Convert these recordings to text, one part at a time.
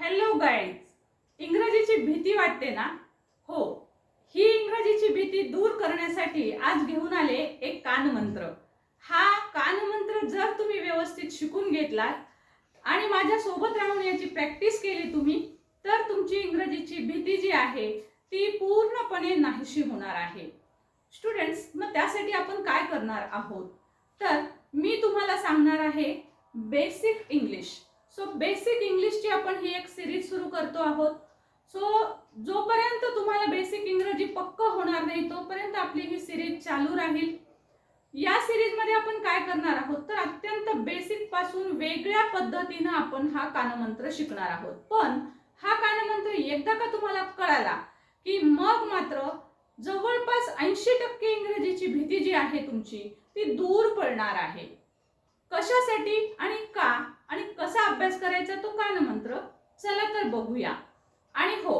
Hello guys इंग्रजीची भीती वाटते ना? हो. ही इंग्रजीची भीती दूर करण्यासाठी आज घेऊन आले एक कानमंत्र. हा कानमंत्र जर तुम्ही व्यवस्थित शिकून घेतलात आणि माझ्यासोबत राहून याची प्रॅक्टिस केली तुम्ही तर तुमची इंग्रजीची भीती जी आहे ती पूर्णपणे नाहीशी होणार आहे. स्टुडंट्स मग त्यासाठी आपण काय करणार आहोत? तर मी तुम्हाला सांगणार आहे बेसिक इंग्लिश सो बेसिक इंग्लिशची आपण ही एक सिरीज सुरू करतो आहोत. सो जोपर्यंत तुम्हाला बेसिक इंग्रजी पक्क होणार नाही तोपर्यंत आपली ही सिरीज चालू राहील. या सिरीजमध्ये आपण काय करणार आहोत? तर अत्यंत बेसिकपासून वेगळ्या पद्धतीनं आपण हा कानमंत्र शिकणार आहोत. पण हा कानमंत्र एकदा का तुम्हाला कळाला की मग मात्र जवळपास ऐंशी टक्के इंग्रजीची भीती जी आहे तुमची ती दूर पडणार आहे. कशासाठी आणि का? आणि कसा अभ्यास करायचा तो कानमंत्र चला तर बघूया. आणि हो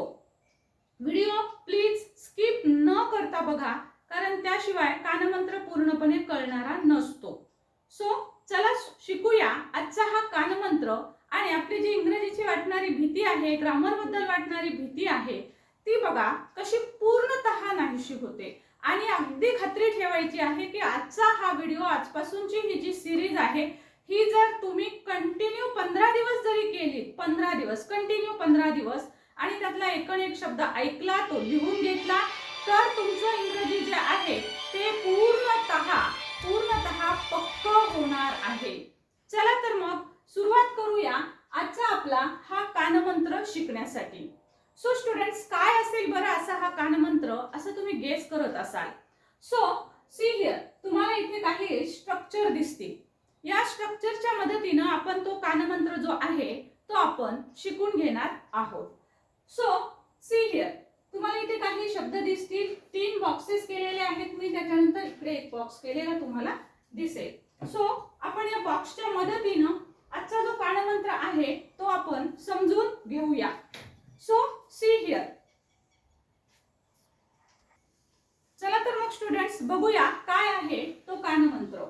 व्हिडिओ प्लीज स्किप न करता बघा कारण त्याशिवाय कानमंत्र पूर्णपणे कळणारा नसतो. सो चला शिकूया आजचा हा कानमंत्र आणि आपली जी इंग्रजीची वाटणारी भीती आहे ग्रामरबद्दल वाटणारी भीती आहे ती बघा कशी पूर्णतः नाहीशी होते. आणि अगदी खात्री ठेवायची आहे की आजचा हा व्हिडिओ आजपासूनची ही जी सिरीज आहे ही जर तुम्ही कंटिन्यू पंधरा दिवस जरी केली पंधरा दिवस कंटिन्यू पंधरा दिवस आणि त्यातला एकण एक शब्द ऐकला तो लिहून घेतला तर तुमचं इंग्रजी जे आहे ते पूर्णतः पूर्णतः पक्क होणार आहे. चला तर मग सुरुवात करूया आजचा आपला हा कानमंत्र शिकण्यासाठी. सो स्टुडंट्स काय असेल बरं असा हा कानमंत्र? असं तुम्ही गेस करत असाल. सो सी हिअर तुम्हाला इथे काही स्ट्रक्चर दिसतील. या स्ट्रक्चरच्या मदतीनं आपण तो कानमंत्र जो आहे तो आपण शिकून घेणार आहोत. सो सी हिअर तुम्हाला इथे काही शब्द दिसतील. तीन बॉक्सेस केलेले आहेत मी त्याच्यानंतर इकडे एक बॉक्स केलेला तुम्हाला दिसेल. सो आपण या बॉक्सच्या मदतीनं आजचा जो कानमंत्र आहे तो आपण समजून घेऊया. सो सी हिअर चला तर मग स्टुडंट्स बघूया काय आहे तो कानमंत्र.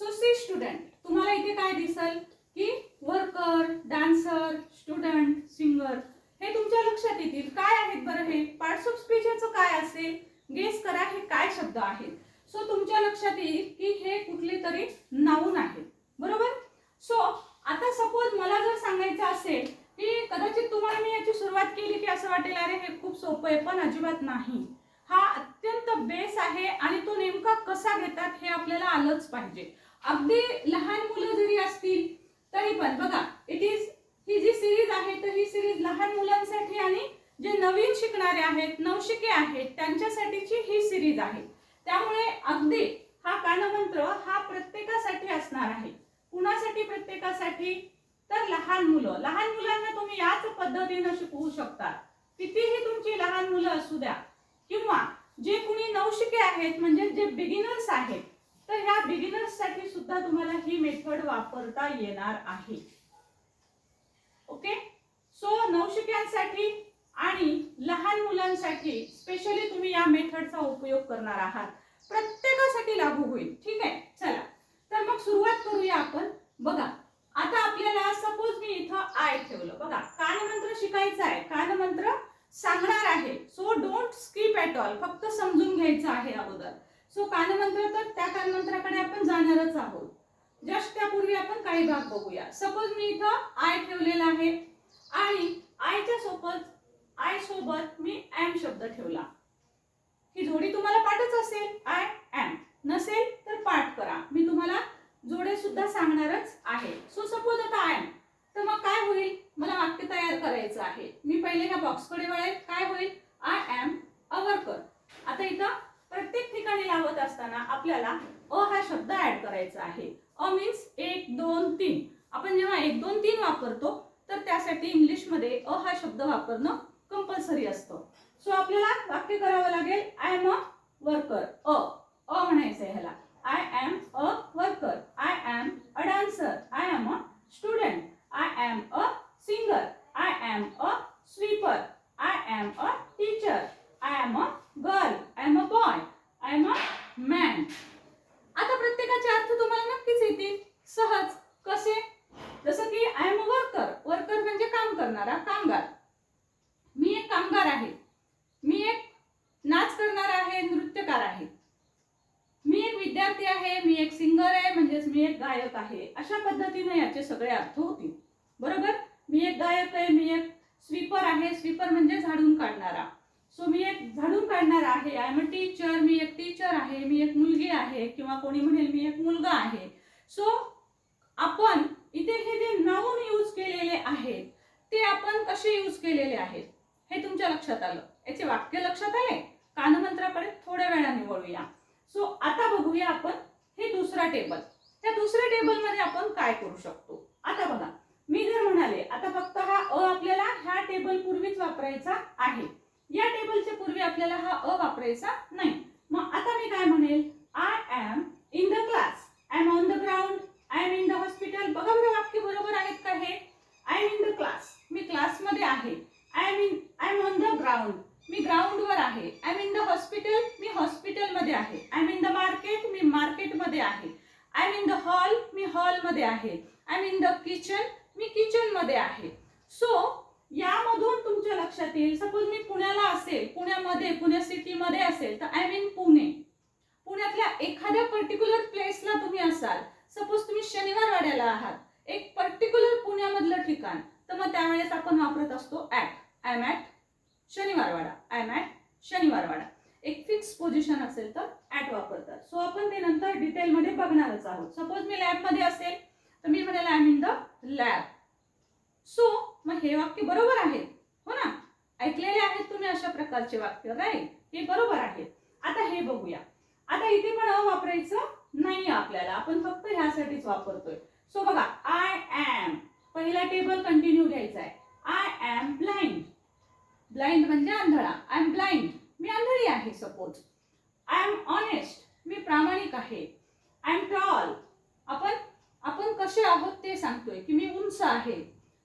सो सी स्टुडंट तुम्हाला इथे काय दिसल? की वर्कर डान्सर स्टुडंट सिंगर हे तुमच्या लक्षात येतील. काय आहेत बरं हे? पार्ट्स ऑफ स्पीच याचं काय असेल? गेस करा हे काय शब्द आहेत? सो तुमच्या लक्षात येईल की हे कुठले तरी नाऊन आहेत. बरोबर? सो आता सपोज मला जर सांगायचं असेल की कदाचित तुम्हाला मी याची सुरुवात केली की असं वाटेल अरे हे खूप सोपं आहे पण अजिबात नाही. हा अत्यंत बेस आहे आणि तो नेमका कसा घेतात हे आपल्याला आलंच पाहिजे. अगदी लहान मुलं जरी असतील तरी पण बघा इट इज ही जी सिरीज आहे तर ही सिरीज लहान मुलांसाठी आणि जे नवीन शिकणारे आहेत नवशिके आहेत त्यांच्यासाठीची ही सिरीज आहे. त्यामुळे अगदी हा कानमंत्र हा प्रत्येकासाठी असणार आहे. कुणासाठी प्रत्येकासाठी? तर लहान मुलं. लहान मुलांना तुम्ही याच पद्धतीनं शिकवू शकता. कितीही तुमची लहान मुलं असू द्या किंवा जे कुणी नवशिके आहेत म्हणजे जे बिगिनर्स आहेत तर ह्या बिगिनर्ससाठी सुद्धा तुम्हाला ही मेथड वापरता येणार आहे. ओके सो नवशिक्यांसाठी आणि लहान मुलांसाठी स्पेशली तुम्ही या मेथडचा उपयोग करणार आहात. प्रत्येकासाठी लागू होईल. ठीक आहे? चला. तर मग सुरुवात करूया आपण. बघा. आता आपल्याला सपोज मी इथं आय ठेवलं. बघा. कानमंत्र शिकायचा आहे. कानमंत्र सांगणार आहे. So don't skip at all फक्त समजून घ्यायचं आहे अगोदर. सो कानमंत्र तर त्या कानमंत्राकडे आपण जाणारच आहोत. जस्ट त्यापूर्वी आपण काही भाग बघूया. सपोज मी इथं आय ठेवलेला आहे आणि आयच्या सोबत आय सोबत मी एम शब्द ठेवला. ही जोडी तुम्हाला पाठच असेल. आय एम नसेल तर पाठ करा. मी तुम्हाला जोडे सुद्धा सांगणारच आहे. सो सपोज आता आय एम तर मग काय होईल? मला वाक्य तयार करायचं आहे. मी पहिले ह्या बॉक्सकडे वळेल. काय होईल? आय एम अ वर्कर आता इथं प्रत्येक ठिकाणी लावत असताना आपल्याला अ हा शब्द ऍड करायचा आहे. अ मीन्स एक दोन तीन. आपण जेव्हा एक दोन तीन वापरतो तर त्यासाठी इंग्लिशमध्ये अ हा शब्द वापरणं कंपल्सरी असतं. सो आपल्याला वाक्य करावं लागेल I am a worker a a म्हणायचं आहे ह्याला. I am a worker I am a dancer I am a student I am a singer I am a sweeper I am a teacher I am a girl I am a boy I am a man आता प्रत्येकाचे अर्थ तुम्हाला नक्कीच येतील सहज कसे जसं की I am a worker worker म्हणजे काम करणारा कामगार मी एक कामगार आहे मी एक नाच करणारा आहे नृत्यकार आहे मी एक विद्यार्थी आहे मी एक सिंगर आहे म्हणजेच मी एक गायक आहे अशा पद्धतीने याचे सगळे अर्थ होतील बरोबर मी एक गायक आहे मी एक स्वीपर आहे स्वीपर म्हणजे झाडून काढणारा सो मी एक झाडून काढणारा आहे आय एम अ टीचर मी एक टीचर आहे मी एक मुलगी आहे किंवा कोणी म्हणेल मी एक मुलगा आहे सो आपण इथे हे जे नाऊन यूज केलेले आहेत ते आपण कसे यूज केलेले आहेत हे तुमच्या लक्षात आलं? याचे वाक्य लक्षात आले? कानमंत्राकडे थोड्या वेळाने वळूया. सो आता बघूया आपण हे दुसरा टेबल त्या दुसऱ्या टेबलमध्ये आपण काय करू शकतो? आता बघा. मी जर म्हणाले आता फक्त हा अ आपल्याला ह्या टेबल पूर्वीच वापरायचा आहे. या टेबलच्या पूर्वी आपल्याला हा अ वापरायचा नाही. मग आता मी काय म्हणेल? I am in the class I am on the ground I am in the hospital बघा बरं वाक्य बरोबर आहेत का हे? I am in the class मी क्लासमध्ये आहे. I am in I am on the ground मी ग्राउंडवर आहे. I am in the hospital मी हॉस्पिटलमध्ये आहे. I am in the market मी मार्केटमध्ये आहे. I am in the hall मी हॉलमध्ये आहे. I am in the kitchen मी किचनमध्ये आहे. सो यामधून तुमच्या लक्षात येईल. सपोज मी पुण्याला असेल पुण्यामध्ये पुणे सिटीमध्ये असेल तर आय मीन पुणे. पुण्यातल्या एखाद्या पर्टिक्युलर प्लेसला तुम्ही असाल. सपोज तुम्ही शनिवार वाड्याला आहात. एक पर्टिक्युलर पुण्यामधलं ठिकाण. तर मग त्यावेळेस आपण वापरत असतो app I am at Shaniwarwada. I am at Shaniwarwada. एक फिक्स पोझिशन असेल तर ऍट वापरतात. सो आपण ते नंतर डिटेलमध्ये बघणारच आहोत. सपोज मी लॅबमध्ये असेल तर मी म्हणेल I am in the lab so मग हे वाक्य बरोबर आहे. हो ना? ऐकलेले आहेत तुम्ही अशा प्रकारचे वाक्य राईट हे बरोबर आहे. आता हे बघूया. आता इथे पण अ वापरायचं नाही आपल्याला. आपण फक्त ह्यासाठीच वापरतोय. सो बघा आय ॲम पहिला टेबल कंटिन्यू घ्यायचा आहे. आय एम ब्लाइंड ब्लाइंड म्हणजे आंधळा आय एम ब्लाइंड मी आंधळी आहे सपोज आय एम ऑनेस्ट मी प्रामाणिक आहे आय एम टॉल आपण आपण कसे आहोत ते सांगतोय की मी उंच आहे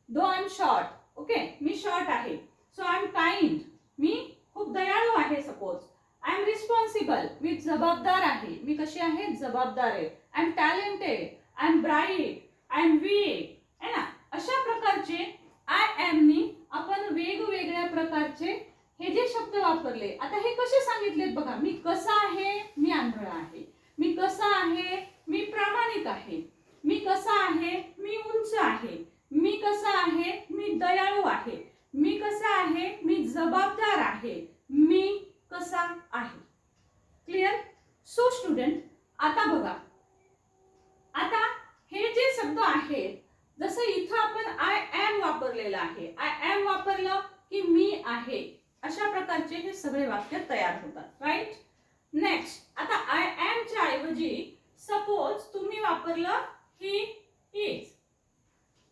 though I am short okay me short आहे सो आय एम काइंड मी खूप दयाळू आहे सपोज आय एम रिस्पॉन्सिबल मी जबाबदार आहे मी कशी आहे जबाबदार आहे I am talented I am bright I am weak है ना अशा प्रकारचे आय एम नी आपण वेगवेगळ्या प्रकारचे हे जे शब्द वापरले आता हे कसे सांगितलेत बघा मी कसा आहे मी आंधळा आहे. मी कसा आहे मी प्रामाणिक आहे. मी कसा आहे मी उंच आहे. मी कसा आहे मी दयाळू आहे. मी कसा आहे मी जबाबदार आहे. मी कसा आहे? क्लिअर सो स्टुडंट आता बघा. आता हे जे शब्द आहेत जसं इथं आपण आय एम वापरलेलं आहे. आय एम वापरलं की मी आहे. अशा प्रकारचे हे सगळे वाक्य तयार होतात. राईट नेक्स्ट आता आय एमच्या ऐवजी सपोज तुम्ही वापरलं he is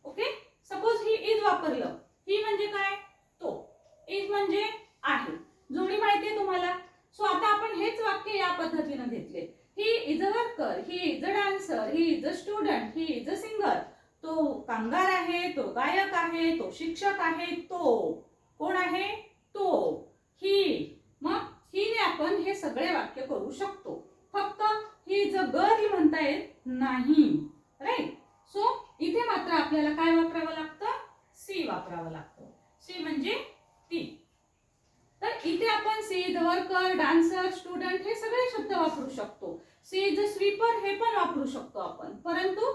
okay suppose he is वापरलं. ही म्हणजे काय? तो. इज म्हणजे आहे. जोडी माहिती आहे तुम्हाला? सो आता आपण हेच वाक्य या पद्धतीनं घेतले. He is a worker he is a dancer he is a student he is a singer तो कामगार आहे तो गायक आहे तो शिक्षक आहे तो. कोण आहे? तो. ही. मग हिने आपण हे सगळे वाक्य करू शकतो. फक्त ही इज अ ही म्हणता येत नाही. राईट सो इथे मात्र आपल्याला काय वापरावं लागतं? सी वापरावं लागतं. सी म्हणजे ती तर इथे आपण सी धवरकर डान्सर स्टुडंट हे सगळे शब्द वापरू शकतो. सी इज अ स्वीपर हे पण वापरू शकतो आपण. परंतु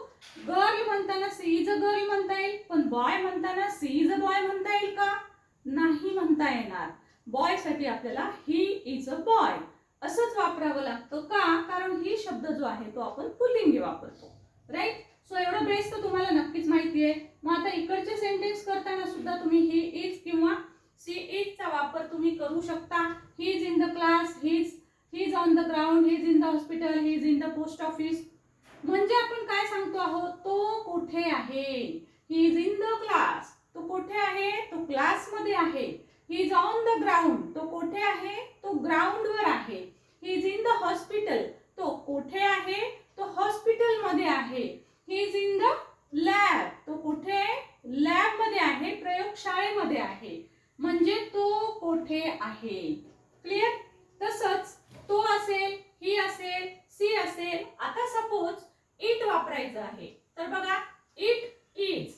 गर्ल म्हणताना सी इज अ गर्ल म्हणता येईल. पण बॉय म्हणताना सी इज अ बॉय म्हणता येईल का? नाही म्हणता येणार. बॉयसाठी आपल्याला ही इज अ बॉय असंच वापरावं लागतं का? कारण ही शब्द जो आहे तो आपण पुल्लिंगी वापरतो. राईट सो एवढं बेस तर तुम्हाला नक्कीच माहिती आहे. मग आता इकडचे सेंटेन्स करताना सुद्धा तुम्ही ही इज किंवा सी इजचा वापर तुम्ही करू शकता. He is in the class he is he is on the ground he is in the hospital he is in the post office म्हणजे आपण काय सांगतो आहोत? तो कुठे आहे? He is in the class तो कुठे आहे क्लासमध्ये आहे he is on the ground तो कोठे आहे? तो ग्राउंडवर आहे. He is in the hospital तो कोठे आहे? तो हॉस्पिटलमध्ये आहे. He is in the lab तो कुठे आहे? लॅबमध्ये आहे प्रयोगशाळेमध्ये आहे. म्हणजे तो कोठे आहे? क्लिअर तसंच तो असेल ही असेल सी असेल आता सपोज इट वापरायचं आहे. तर बघा इट इज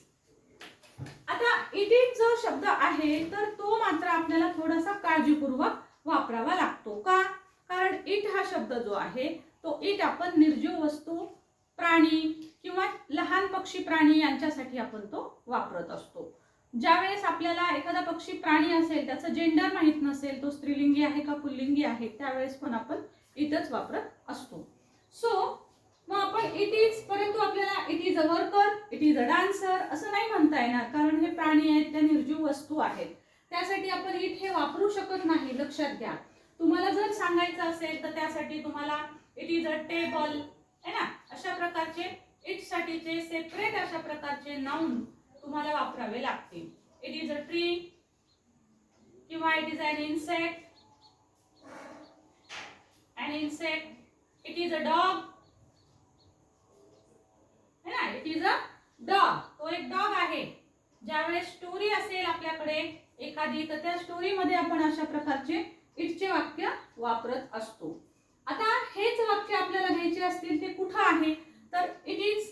आता आता इट जो शब्द आहे तर तो मात्र आपल्याला थोडासा काळजीपूर्वक वापरावा लागतो. का? कारण इट हा शब्द जो आहे तो इट आपण निर्जीव वस्तू प्राणी किंवा लहान पक्षी प्राणी यांच्यासाठी आपण तो वापरत असतो. ज्यावेळेस आपल्याला एखादा पक्षी प्राणी असेल त्याचं जेंडर माहीत नसेल तो स्त्रीलिंगी आहे का पुल्लिंगी आहे त्यावेळेस पण आपण इटच वापरत असतो. सो मग आपण इट इज परंतु आपल्याला it is a worker it is a dancer असं नाही म्हणता येणार. कारण हे प्राणी आहेत त्या निर्जीव वस्तू आहेत. त्यासाठी आपण इट हे वापरू शकत नाही लक्षात घ्या. तुम्हाला जर सांगायचं असेल तर त्यासाठी तुम्हाला इट इज अ टेबल है ना? अशा प्रकारचे इट साठीचे सेपरेट अशा प्रकारचे नाऊन तुम्हाला वापरावे लागतील. इट इज अ ट्री किंवा it is an insect an insect it is a dog है ना? इट इज अ डॉग तो एक डॉग आहे. ज्यावेळेस स्टोरी असेल आपल्याकडे एखादी तर त्या स्टोरीमध्ये आपण अशा प्रकारचे इटचे वाक्य वापरत असतो. आता हेच वाक्य आपल्याला घ्यायचे असतील ते कुठं आहे? तर इट इज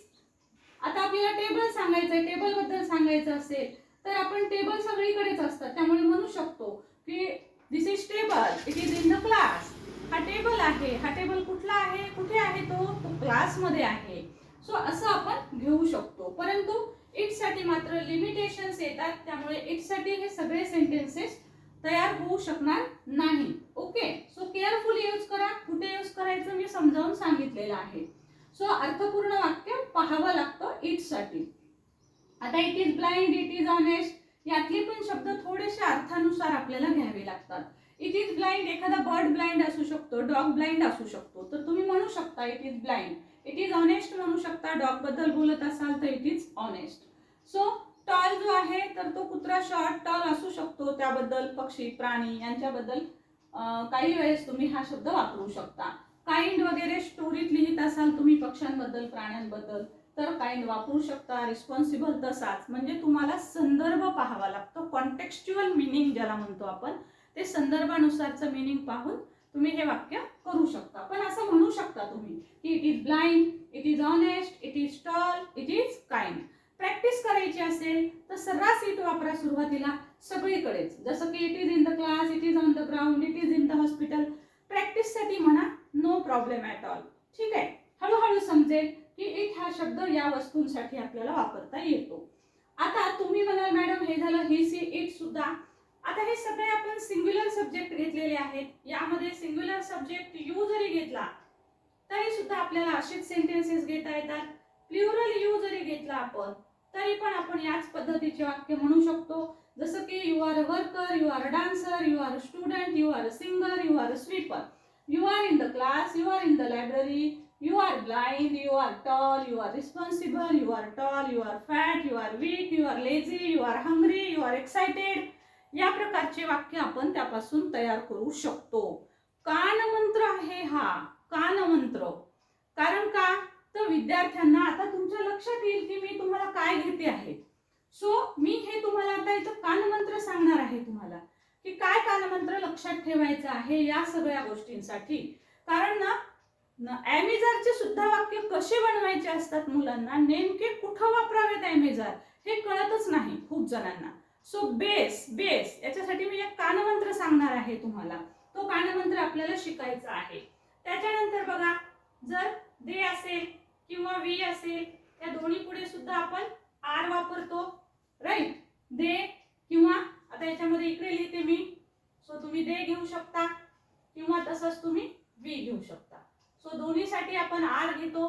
आता आपल्याला टेबल सांगायचं आहे टेबलबद्दल सांगायचं असेल तर आपण टेबल सगळीकडेच असतात. त्यामुळे म्हणू शकतो की this is table it is in the class हा टेबल आहे. हा टेबल कुठला आहे? कुठे आहे तो? तो क्लासमध्ये आहे. सो असं आपण घेऊ शकतो. परंतु इटसाठी मात्र लिमिटेशन्स येतात. त्यामुळे इटसाठी हे सगळे सेंटेन्सेस तयार होऊ शकणार नाही. ओके सो केअरफुल यूज करा. कुठे यूज करायचं मी समजावून सांगितलेलं आहे. सो अर्थपूर्ण वाक्य पाहावं लागतं इटसाठी आता it is blind it is honest यातले पण शब्द थोडेसे अर्थानुसार आपल्याला घ्यावे लागतात. इट इज ब्लाइंड एखादा बर्ड ब्लाइंड असू शकतो डॉग ब्लाइंड असू शकतो. तर तुम्ही म्हणू शकता it is blind it is honest म्हणू शकता. डॉगबद्दल बोलत असाल तर it is honest so tall जो आहे तर तो कुत्रा शॉर्ट टॉल असू शकतो. त्याबद्दल पक्षी प्राणी यांच्याबद्दल काही वेळेस तुम्ही हा शब्द वापरू शकता. काइंड वगैरे स्टोरीत लिहित असाल तुम्ही पक्ष्यांबद्दल प्राण्यांबद्दल तर काइंड वापरू शकता. रिस्पॉन्सिबल तसाच. म्हणजे तुम्हाला संदर्भ पाहावा लागतो. कॉन्टेक्स्च्युअल मिनिंग ज्याला म्हणतो आपण ते संदर्भानुसारचं मिनिंग पाहून तुम्ही हे वाक्य करू शकता. पण असं म्हणू शकता तुम्ही की it is blind it is honest it is tall it is kind practice करायची असेल तर सर्रास इट वापरा सुरुवातीला सगळीकडेच. जसं की it is in the class it is on the ground it is in the hospital प्रॅक्टिससाठी म्हणा नो प्रॉब्लेम ॲट ऑल ठीक आहे? हळूहळू समजेल की इट हा शब्द या वस्तूंसाठी आपल्याला वापरता येतो. आता तुम्ही म्हणाल मॅडम हे झालं ही सी इट सुद्धा. आता हे सगळे आपण सिंग्युलर सब्जेक्ट घेतलेले आहेत यामध्ये सिंग्युलर सब्जेक्ट यू जरी घेतला तरी सुद्धा आपल्याला असेच सेंटेन्सेस घेता येतात प्लुरल यू जरी घेतला आपण तरी पण आपण याच पद्धतीचे वाक्य म्हणू शकतो जसं की you are a worker you are a dancer you are a student you are a singer you are a sweeper you are in the class you are in the library you are blind you are tall you are responsible you are tall you are fat you are weak you are lazy you are hungry you are excited या प्रकारचे वाक्य आपण त्यापासून तयार करू शकतो. कानमंत्र आहे हा कानमंत्र. कारण का? तर विद्यार्थ्यांना आता तुमच्या लक्षात येईल की मी तुम्हाला काय घेते आहे. सो मी हे तुम्हाला आता इथं कानमंत्र सांगणार आहे तुम्हाला. की काय कानमंत्र लक्षात ठेवायचं आहे या सगळ्या गोष्टींसाठी? कारण ना ॲमेझारचे सुद्धा वाक्य कसे बनवायचे असतात मुलांना नेमके कुठं वापरावेत ॲमेझार हे कळतच नाही खूप जणांना. सो बेस बेस याच्यासाठी मी एक कानमंत्र सांगणार आहे तुम्हाला. तो कानमंत्र आपल्याला शिकायचा आहे. त्याच्यानंतर बघा जर दे असेल किंवा वी असेल या दोन्ही पुढे सुद्धा आपण आर वापरतो. राईट दे किंवा आता याच्यामध्ये इकडे लिहिते मी. सो तुम्ही दे घेऊ शकता किंवा तसंच तुम्ही वी घेऊ शकता. सो दोन्हीसाठी आपण आर घेतो.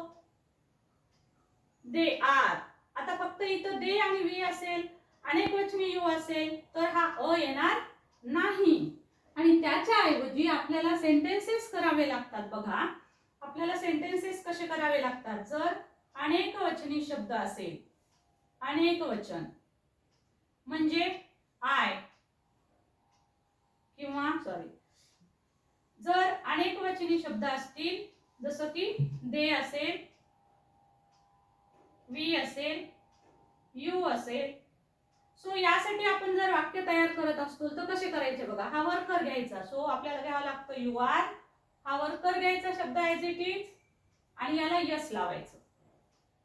They are. आता फक्त इथं दे आणि वी असेल. अनेक वचनी यू असेल तर हा अ येणार नाही. आणि त्याच्या ऐवजी आपल्याला सेंटेन्सेस करावे लागतात बघा. आपल्याला सेंटेन्सेस कसे करावे लागतात? जर अनेक वचनी शब्द असेल अनेक वचन म्हणजे आय किंवा सॉरी जर अनेक वचनी शब्द असतील जसं की दे असेल वी असेल यू असेल सो यासाठी आपण जर वाक्य तयार करत असतो तर कसे करायचे बघा? हा वर्कर घ्यायचा. सो आपल्याला घ्यावा लागतं यू आर हा वर्कर घ्यायचा शब्द ॲज इट इज आणि याला यस लावायचं.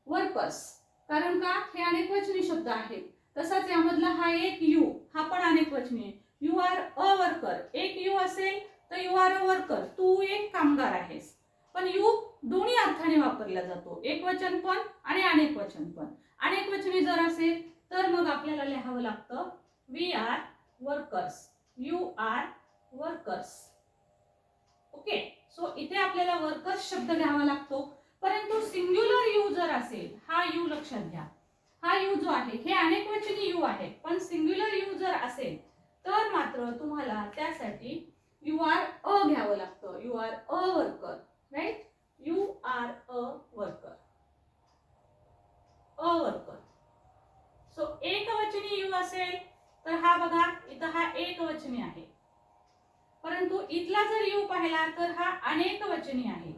वर्कर्स कारण का? हे अनेकवचनी शब्द आहेत. तसाच यामधला हा एक यू हा पण अनेक वचनी आहे. यू आर अ वर्कर एक यू असेल तर यू आर अ वर्कर तू एक कामगार आहेस. पण यू दोन्ही अर्थाने वापरला जातो. एक वचन पण आणि अनेक वचन पण. अनेक वचनी जर असेल तर मग आपल्याला लिहावं लागतं we are workers you are workers okay so इथे आपल्याला वर्कर्स शब्द घ्यावा लागतो. परंतु सिंग्युलर यू जर असेल हा यू लक्षात घ्या. हा यू जो आहे हे अनेक वचनी यू आहे पण सिंग्युलर यू जर असेल तर मात्र तुम्हाला त्यासाठी यू आर अ घ्यावं लागतं. You are a worker right you are a worker a worker so एक वचनी यू असेल तर हा बघा इथं हा एक वचनी आहे. परंतु इथला जर यू पाहिला तर हा अनेक वचनी आहे.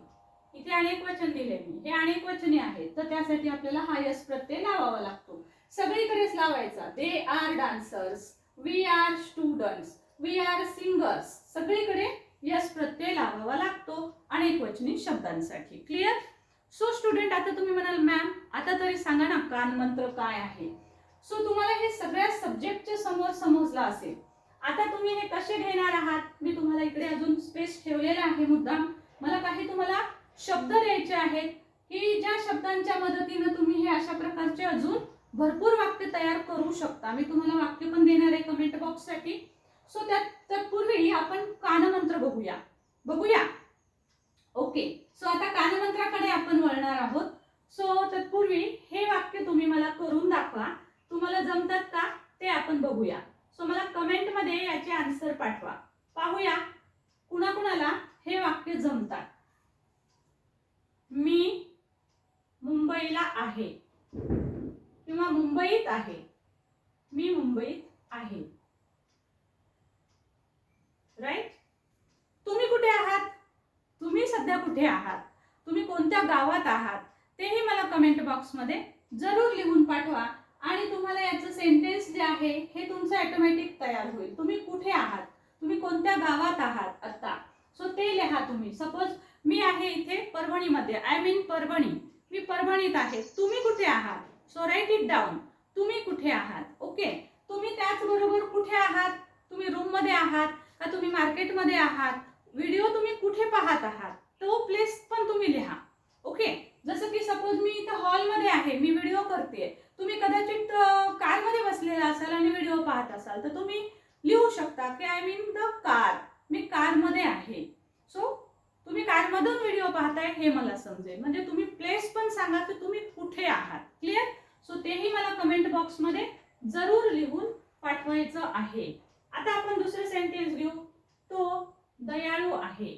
इथे अनेक वचन दिले मी. हे अनेक वचने आहेत तर त्यासाठी आपल्याला हा प्रत्यय लावावा लागतो. सगळीकडेच लावायचा. They are dancers we are students we are singers सगळीकडे यस प्रत्यय लावावा लागतो अनेक वचनी शब्दांसाठी. क्लिअर सो स्टुडंट आता तुम्ही म्हणाल मॅम आता तरी सांगा ना कान मंत्र काय आहे? सो तुम्हाला हे सगळ्या सब्जेक्टच्या समोर समजलं असेल. आता तुम्ही हे कसे घेणार आहात? मी तुम्हाला इकडे अजून स्पेस ठेवलेला आहे मुद्दाम मला काही तुम्हाला शब्द द्यायचे आहेत की ज्या शब्दांच्या मदतीनं तुम्ही हे अशा प्रकारचे अजून भरपूर वाक्य तयार करू शकता. मी तुम्हाला वाक्य पण देणार आहे कमेंट बॉक्ससाठी. सो त्यात तत्पूर्वी आपण कानमंत्र बघूया. बघूया. ओके सो आता कानमंत्राकडे आपण वळणार आहोत. सो तत्पूर्वी हे वाक्य तुम्ही मला करून दाखवा. तुम्हाला जमतात का ते आपण बघूया. सो मला कमेंटमध्ये याचे आन्सर पाठवा. पाहूया कुणाकुणाला हे वाक्य जमतात. मी मुंबईला आहे. किंवा मुंबईत आहे. मी मुंबईत आहे. राईट तुम्ही कुठे आहात? तुम्ही सध्या कुठे आहात? तुम्ही कोणत्या गावात आहात? तेही मला कमेंट बॉक्समध्ये जरूर लिहून पाठवा. आणि तुम्हाला याचं सेंटेन्स जे आहे हे तुमचं ऑटोमॅटिक तयार होईल. तुम्ही कुठे आहात? तुम्ही कोणत्या गावात आहात आता? सो ते लिहा तुम्ही. सपोज मी आहे इथे परभणीमध्ये. I mean Parbhani. मी परभणीत आहे. तुम्ही कुठे आहात? सो राईट इट डाऊन तुम्ही कुठे आहात? ओके तुम्ही त्याचबरोबर कुठे आहात? तुम्ही रूममध्ये आहात का तुम्ही मार्केटमध्ये आहात? व्हिडिओ तुम्ही कुठे पाहत आहात? तो प्लेस पण तुम्ही लिहा. ओके जसं की सपोज मी इथं हॉलमध्ये आहे. मी व्हिडिओ करते तुम्ही कदाचित कारमध्ये बसलेला असाल आणि व्हिडिओ पाहत असाल तर तुम्ही लिहू शकता की आय मीन द कार मी कारमध्ये आहे. सो तुम्ही कारमधून व्हिडिओ पाहताय हे मला समजेल. म्हणजे तुम्ही प्लेस पण सांगा की तुम्ही कुठे आहात. क्लिअर सो तेही मला कमेंट बॉक्समध्ये जरूर लिहून पाठवायचं आहे. आता आपण दुसरे सेंटेन्स घेऊ. तो दयाळू आहे.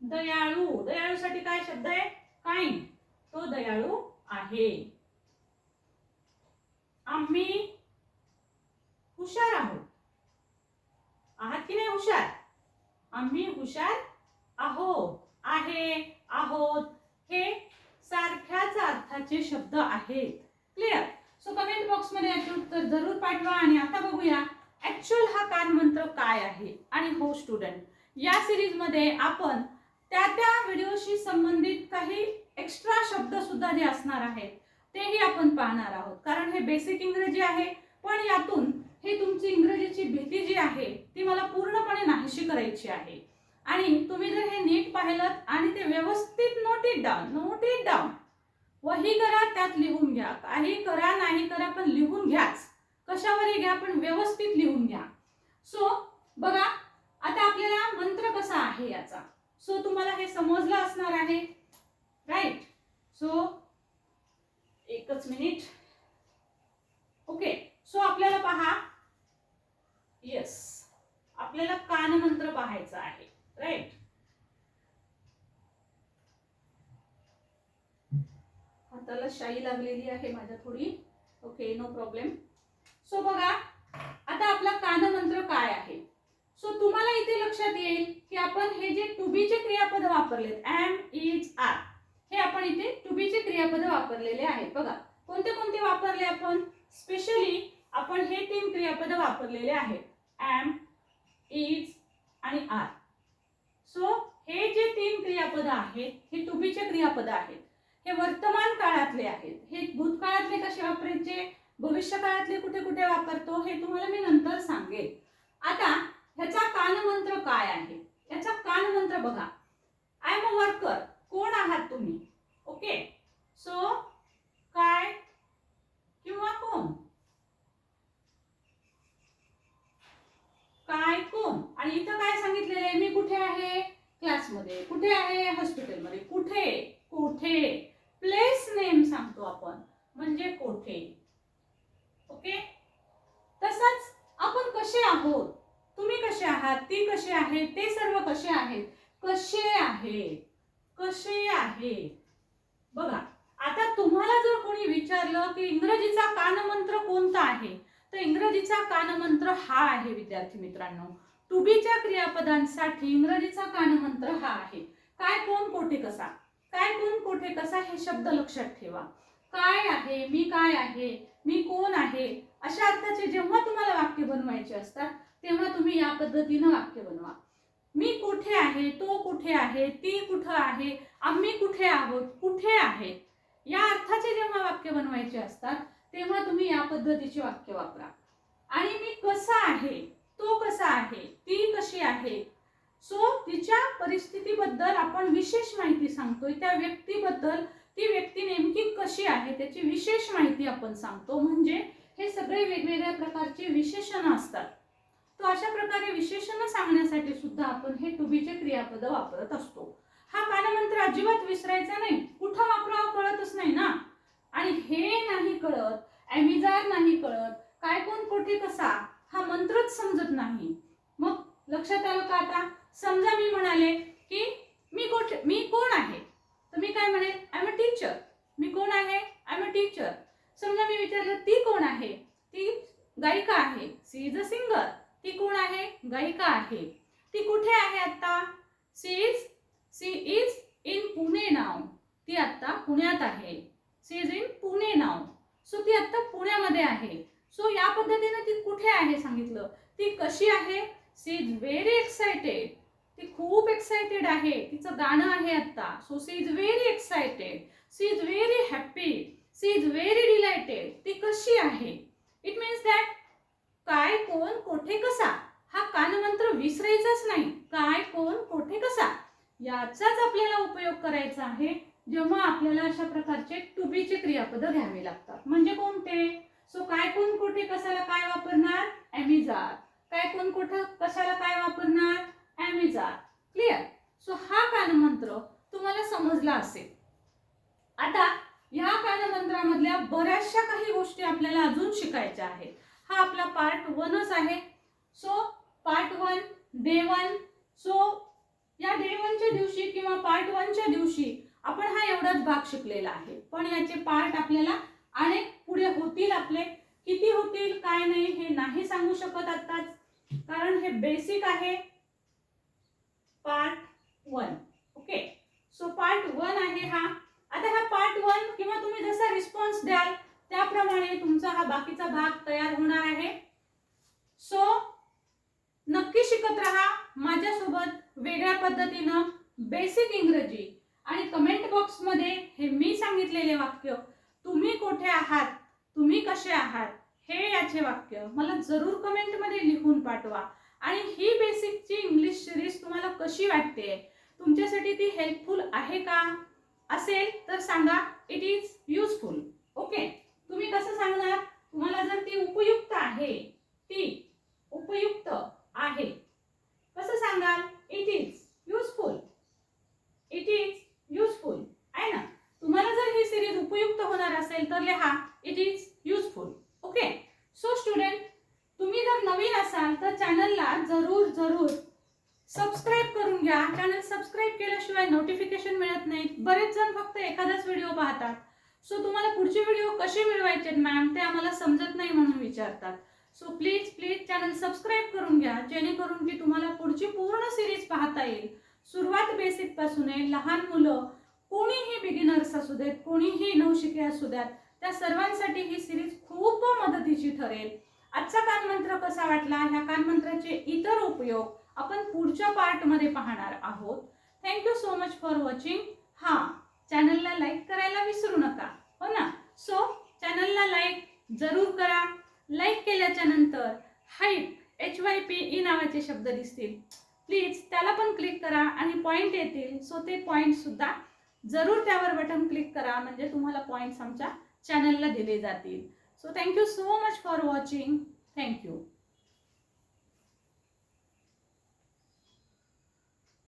दयाळू. दयाळूसाठी काय शब्द आहे? काइंड तो दयाळू आहे. आम्ही हुशार आहोत. आहात की नाही हुशार? आम्ही हुशार आहोत. आहे आहोत. हे सारख्याच अर्थाचे शब्द आहेत. क्लिअर सो कमेंट बॉक्समध्ये याचे उत्तर जरूर पाठवा आणि आता बघूया ॲक्च्युअल हा कान मंत्र काय आहे आणि हो स्टुडंट या सिरीजमध्ये आपण त्या त्या व्हिडिओशी संबंधित काही एक्स्ट्रा शब्द सुद्धा जे असणार आहेत तेही आपण पाहणार आहोत. कारण हे बेसिक इंग्रजी आहे पण यातून हे तुमची इंग्रजीची भीती जी आहे ती मला पूर्णपणे नाहीशी करायची आहे. आणि तुम्ही जर हे नीट पाहिलं आणि ते व्यवस्थित note it down note it down वही करा त्यात लिहून घ्या. काही करा नाही करा पण लिहून घ्याच. कशावरही घ्या पण व्यवस्थित लिहून घ्या. सो बघा आता आपल्याला मंत्र कसा आहे याचा. सो तुम्हाला हे समजलं असणार आहे. राईट सो एकच मिनिट. ओके सो आपल्याला पहा. येस आपल्याला कानमंत्र पाहायचा आहे राईट हाताला शाई लागलेली आहे माझ्या थोडी. ओके नो प्रॉब्लेम सो बघा आता आपला कानमंत्र काय आहे? सो तुम्हाला इथे लक्षात येईल की आपण हे जे टू बीचे क्रियापद वापरलेत एम इज आर हे आपण इथे टू बीचे क्रियापद वापरलेले आहेत. बघा कोणते कोणते वापरले आपण? स्पेशली आपण हे तीन क्रियापद वापरलेले आहेत. एम इज आणि आर सो हे जे तीन क्रियापद आहेत हे टू बीचे क्रियापद आहेत. हे वर्तमान काळातले आहेत. हे भूतकाळातले कसे वापरायचे? भविष्यकाळातले कुठे कुठे वापरतो? हे तुम्हाला मी नंतर सांगेल आता ह्याचा कानमंत्र काय आहे? याचा कानमंत्र बघा. आय एम अ वर्कर कोण आहात तुम्ही? ओके सो काय किंवा कोण? काय कोण? आणि इथं काय सांगितलेलं आहे? मी कुठे आहे? क्लासमध्ये. कुठे आहे? हॉस्पिटलमध्ये. कुठे? कोठे? प्लेस नेम सांगतो आपण. म्हणजे कोठे? ओके तसंच आपण कसे आहोत? तुम्ही कसे आहात? ती कशी आहे? ते सर्व कसे आहेत? कसे आहेत? कसे आहे? बघा आता तुम्हाला जर कोणी विचारलं की इंग्रजीचा कानमंत्र कोणता आहे? तर इंग्रजीचा कानमंत्र हा आहे विद्यार्थी मित्रांनो. टू बीच्या क्रियापदांसाठी इंग्रजीचा कानमंत्र हा आहे. काय कोण कोठे कसा? काय कोण कोठे कसा? हे शब्द लक्षात ठेवा. काय आहे? मी काय आहे? मी कोण आहे? अशा अर्थाचे जेव्हा तुम्हाला वाक्य बनवायचे असतात तेव्हा तुम्ही या पद्धतीनं वाक्य बनवा. मी कुठे आहे तो कुठे आहे ती कुठं आहे आम्ही कुठे आहोत कुठे आहे? या अर्थाचे जेव्हा वाक्य बनवायचे असतात तेव्हा तुम्ही या पद्धतीचे वाक्य वापरा. आणि मी कसा आहे तो कसा आहे ती कशी आहे? सो तिच्या परिस्थितीबद्दल आपण विशेष माहिती सांगतोय त्या व्यक्तीबद्दल ती व्यक्ती नेमकी कशी आहे त्याची विशेष माहिती आपण सांगतो. म्हणजे हे सगळे वेगवेगळ्या प्रकारचे विशेषण असतात. तो अशा प्रकारे विशेषण सांगण्यासाठी सुद्धा आपण हे टुबीचे क्रियापद वापरत असतो. हा कानमंत्र अजिबात विसरायचा नाही. कुठं वापरावं कळतच नाही ना? आणि हे नाही कळत ॲमिजार नाही कळत काय कोण कोठे कसा हा मंत्रच समजत नाही. मग लक्षात आलं का आता? समजा मी म्हणाले की मी कोठे मी कोण आहे? तर मी काय म्हणेल आय एम अ टीचर मी कोण आहे? आय एम अ टीचर समजा मी विचारलं ती कोण आहे? ती गायिका आहे. सी इज अ सिंगर ती कोण आहे? गायिका आहे. ती कुठे आहे आता she is she is in Pune now ती आत्ता पुण्यात आहे. She is in Pune now so ती आत्ता पुण्यामध्ये आहे. सो या पद्धतीने ती कुठे आहे सांगितलं? ती कशी आहे? सी इज व्हेरी एक्सायटेड ती खूप एक्सायटेड आहे. तिचं गाणं आहे आत्ता. So she is very excited she is very happy she is very delighted ती कशी आहे? इट मीन्स दॅट काय कोण कोठे कसा? हा कानमंत्र विसरायचाच नाही. काय कोण कोठे कसा? याचाच आपल्याला उपयोग करायचा आहे जेव्हा आपल्याला अशा प्रकारचे टुबीचे क्रियापद घ्यावे लागतात. म्हणजे कोणते? सो काय कोण कोठे कशाला काय वापरणार? ॲमेझॉन काय कोण कोठं कशाला काय वापरणार? ॲमेझॉन क्लिअर सो हा कानमंत्र तुम्हाला समजला असेल. आता ह्या कानमंत्रामधल्या बऱ्याचशा काही गोष्टी आपल्याला अजून शिकायच्या आहेत. हा आपला पार्ट वनच आहे. So part one day one so या डे वनच्या दिवशी किंवा पार्ट वनच्या दिवशी आपण हा एवढाच भाग शिकलेला आहे. पण याचे पार्ट आपल्याला अनेक पुढे होतील आपले. किती होतील काय नाही हे नाही सांगू शकत आत्ताच. कारण हे बेसिक आहे. Part one okay so part one आहे हा. आता हा पार्ट वन किंवा तुम्ही जसा रिस्पॉन्स द्याल त्याप्रमाणे तुमचा हा बाकीचा भाग तयार होणार आहे. सो नक्की शिकत राहा माझ्यासोबत वेगळ्या पद्धतीनं बेसिक इंग्रजी. आणि कमेंट बॉक्समध्ये हे मी सांगितलेले वाक्य तुम्ही कुठे आहात? तुम्ही कसे आहात? हे याचे वाक्य मला जरूर कमेंटमध्ये लिहून पाठवा. आणि ही बेसिकची इंग्लिश सिरीज तुम्हाला कशी वाटते? तुमच्यासाठी ती हेल्पफुल आहे का? असेल तर सांगा इट इज युजफुल ओके तुम्ही कसं सांगणार? तुम्हाला जर ती उपयुक्त आहे ती उपयुक्त आहे. कसं सांगाल? It is useful it is useful आहे ना? तुम्हाला जर ही सिरीज उपयुक्त होणार असेल तर लिहा it is useful okay so student तुम्ही जर नवीन असाल तर चॅनलला जरूर जरूर सबस्क्राईब करून घ्या. चॅनल सबस्क्राईब केल्याशिवाय नोटिफिकेशन मिळत नाही बरेच जण फक्त एखादाच व्हिडिओ पाहतात. सो तुम्हाला पुढचे व्हिडिओ कसे मिळवायचे मॅम ते आम्हाला समजत नाही म्हणून विचारतात. So please please channel subscribe करून घ्या जेणेकरून की तुम्हाला पुढची पूर्ण सिरीज पाहता येईल. सुरुवात बेसिकपासून आहे. लहान मुलं कोणीही बिगिनर्स असू देत कोणीही नवशिके असू द्यात त्या सर्वांसाठी ही सिरीज खूप मदतीची ठरेल. आजचा कानमंत्र कसा वाटला? ह्या कानमंत्राचे इतर उपयोग आपण पुढच्या पार्टमध्ये पाहणार आहोत. Thank you so much for watching हां चॅनलला लाईक करायला विसरू नका हो ना? सो चॅनलला लाईक जरूर करा. लाईक केल्याच्यानंतर हाईट एच वाय पी ई नावाचे शब्द दिसतील. प्लीज त्याला पण क्लिक करा आणि पॉईंट येतील. सो ते पॉईंटसुद्धा जरूर त्यावर बटन क्लिक करा म्हणजे तुम्हाला पॉईंट्स आमच्या चॅनलला दिले जातील. So thank you so much for watching thank you